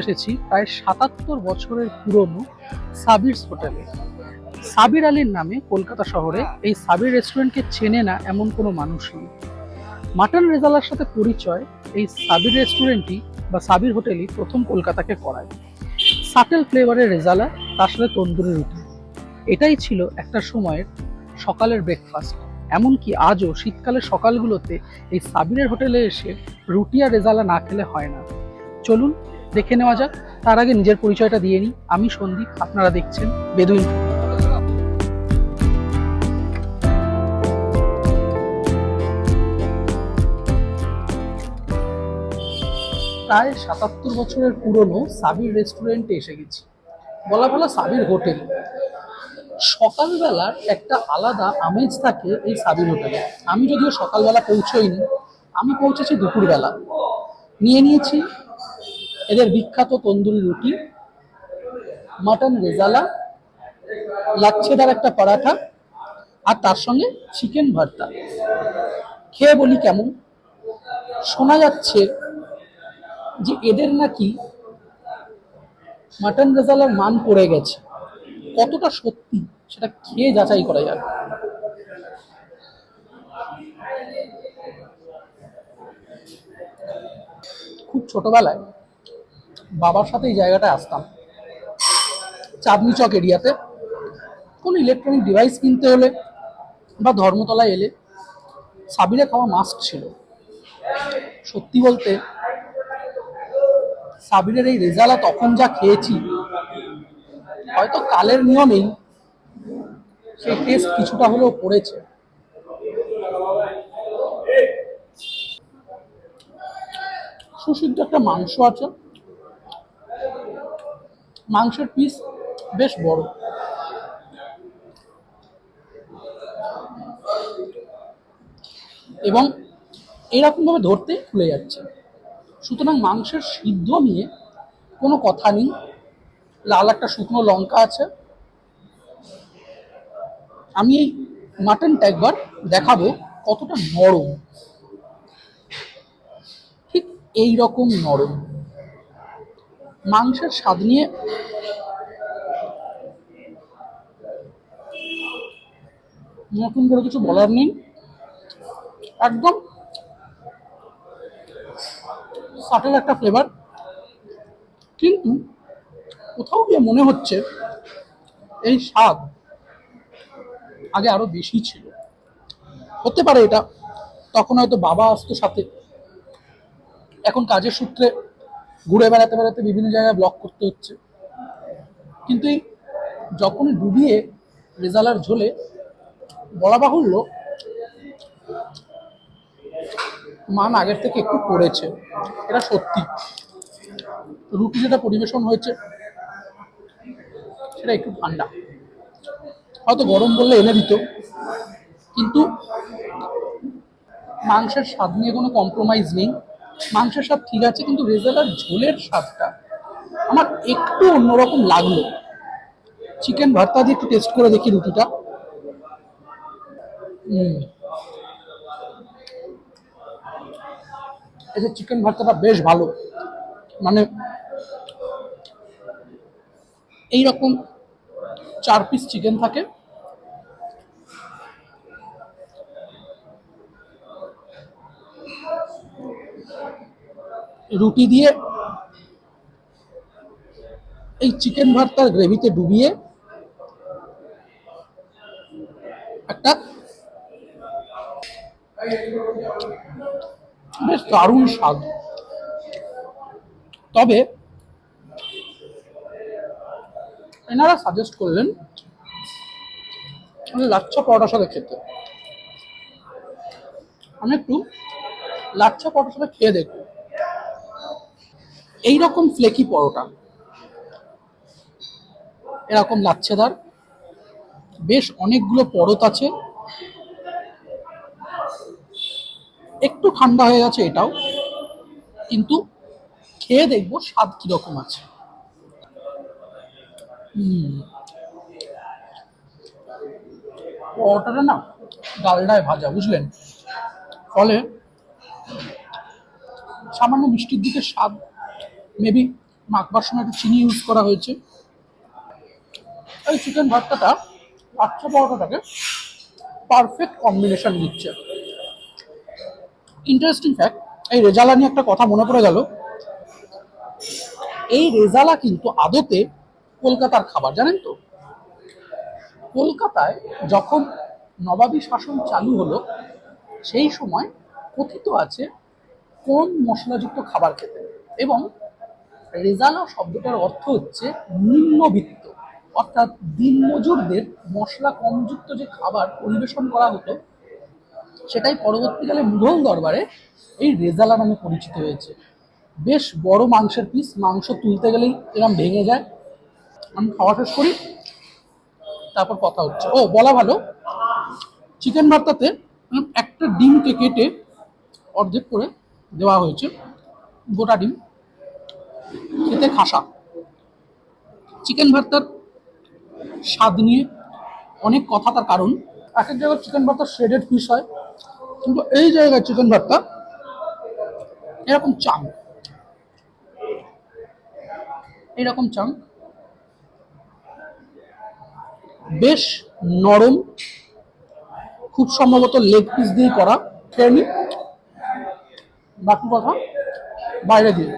এসেছি প্রায় সাতাত্তর বছরের পুরনো সাবিরস হোটেলে। সাবির আলীর নামে কলকাতা শহরে এই সাবির রেস্টুরেন্টকে চেনে না এমন কোনো মানুষ নেই। মাটন রেজালার সাথে পরিচয় এই সাবির রেস্টুরেন্টই বা সাবির হোটেলই প্রথম কলকাতাকে করায়। সাটেল ফ্লেভারের রেজালা, তার সাথে তন্দুরি রুটি। এটাই ছিল একটা সময়ের সকালের ব্রেকফাস্ট এমনকি আজও শীতকালের সকালগুলোতে এই সাবিরের হোটেলে এসে রুটি আর রেজালা না খেলে হয় না। চলুন দেখে নেওয়া যাক। তার আগে নিজের পরিচয়টা দিয়ে নিই। আমি সন্দীপ, আপনারা দেখছেন বেদুইন। প্রায় সাতাত্তর বছরের পুরনো সাবির রেস্টুরেন্টে এসে গেছি। বলা বলা সাবির হোটেল। সকালবেলার একটা আলাদা আমেজ থাকে এই সাবির হোটেলে। আমি যদিও সকালবেলা পৌঁছোইনি, আমি পৌঁছেছি দুপুরবেলা। নিয়ে নিয়েছি এদের বিখ্যাত তন্দুরি রুটি, মাটন রেজালা, লাচ্ছেদার একটা পরাঠা, আর তার সঙ্গে চিকেন ভর্তা। খেয়ে বলি কেমন? শোনা যাচ্ছে যে এদের নাকি মাটন রেজালার মান পড়ে গেছে। কতটা সত্যি? সেটা খেয়ে যাচাই করা যাবে খুব ছোটবেলায় বাবার সাথে এই জায়গাটায় আসতাম। চাঁদনি চক এরিয়াতে। কোনো ইলেকট্রনিক ডিভাইস কিনতে হলে বা ধর্মতলায় এলে সাবিরে খাওয়া মাস্ক ছিল। সত্যি বলতে, সাবিরের এই রেজালা তখন যা খেয়েছি, হয়তো কালের নিয়মেই সেই টেস্ট কিছুটা হলেও পড়েছে। সুসিদ্ধ একটা মাংস আছে। মাংসের পিস বেশ বড়। এবং এইরকম ভাবে ধরতে খুলে যাচ্ছে। সুতরাং মাংসের সিদ্ধ নিয়ে কোনো কথা নেই। লাল একটা শুকনো লঙ্কা আছে। আমি এই মাটনটা একবার দেখাবো কতটা নরম। ঠিক এই রকম নরম। মাংসের স্বাদ নিয়ে নতুন করে কিছু বলার নেই। একদম সাটেল একটা ফ্লেভার কিন্তু কোথাও গিয়ে মনে হচ্ছে এই স্বাদ আগে আরও বেশি ছিল। হতে পারে এটা, তখন হয়তো বাবা আসতো সাথে। এখন কাজের সূত্রে ঘুরে বেড়াতে বেড়াতে বিভিন্ন জায়গায় ব্লক করতে হচ্ছে। কিন্তু এই যখন ডুবিয়ে রেজালার ঝোলে বলা বাহুল্য, মান আগের থেকে একটু পড়েছে। এটা সত্যি। রুটি যেটা পরিবেশন হয়েছে, সেটা একটু ঠান্ডা। হয়তো গরম বললে এনে দিত, কিন্তু মাংসের স্বাদ নিয়ে কোনো কম্প্রোমাইজ নেই। মাংসের স্বাদ ঠিক আছে, কিন্তু রেজালার ঝোলের স্বাদটা আমার একটু অন্যরকম লাগল। চিকেন ভর্তা দিয়ে একটু টেস্ট করে দেখি রুটিটা। এদের চিকেন ভর্তাটা বেশ ভালো। মানে এইরকম চার পিস চিকেন থাকে। রুটি দিয়ে এই চিকেন ভর্তার গ্রেভিতে ডুবিয়ে একটা বেশ দারুণ স্বাদ। তবে এনারা সাজেস্ট করলেন লাচ্ছা পরোটার সাথে খেতে। আমি একটু লাচ্ছা পরোটার সাথে খেয়ে দেখব। এইরকম ফ্লেকি পরোটা। এরকম লাচ্ছেদার। বেশ অনেকগুলো পরত আছে। একটু ঠান্ডা হয়ে গেছে এটাও। কিন্তু খেয়ে দেখব স্বাদ কীরকম আছে। পরোটাটা না ডালডায় ভাজা, বুঝলেন? ফলে সামান্য মিষ্টির দিকে স্বাদ মেবি মাখবার সময় একটু চিনি ইউজ করা হয়েছে। এই চিকেন ভর্তাটা লাচ্ছা পরোটাটাকে পারফেক্ট কম্বিনেশন দিচ্ছে। ইন্টারেস্টিং ফ্যাক্ট এই রেজালা নিয়ে একটা কথা মনে পড়ে গেল। এই রেজালা কিন্তু আদতে কলকাতার খাবার, জানেন তো? কলকাতায় যখন নবাবী শাসন চালু হলো, সেই সময় কথিত আছে কম মশলাযুক্ত খাবার খেতে। এবং রেজালা শব্দটার অর্থ হচ্ছে নিম্নবিত্ত। অর্থাৎ দিনমজুরদের মশলা কমযুক্ত যে খাবার পরিবেশন করা হতো, সেটাই পরবর্তীকালে মুঘল দরবারে এই রেজালা নামে পরিচিত হয়েছে। বেশ বড় মাংসের পিস মাংস তুলতে গেলেই এরম ভেঙে যায়। আমি খাওয়া শেষ করি, তারপর কথা হচ্ছে। ও, বলা ভালো চিকেন ভর্তাতে একটা ডিমকে কেটে অর্ধেক করে দেওয়া হয়েছে, গোটা ডিম। খেতে খাসা। চিকেন ভর্তার স্বাদ নিয়ে অনেক কথা তার কারণ। এক এক জায়গায় চিকেন ভর্তা শ্রেডেড পিস হয়, কিন্তু এই জায়গায় চিকেন ভর্তা এরকম চাং। এরকম চাং। বেশ নরম, খুব সম্ভবত লেগ পিস দিয়ে করা। খেয়ে বাকি কথা বাইরে দিয়ে।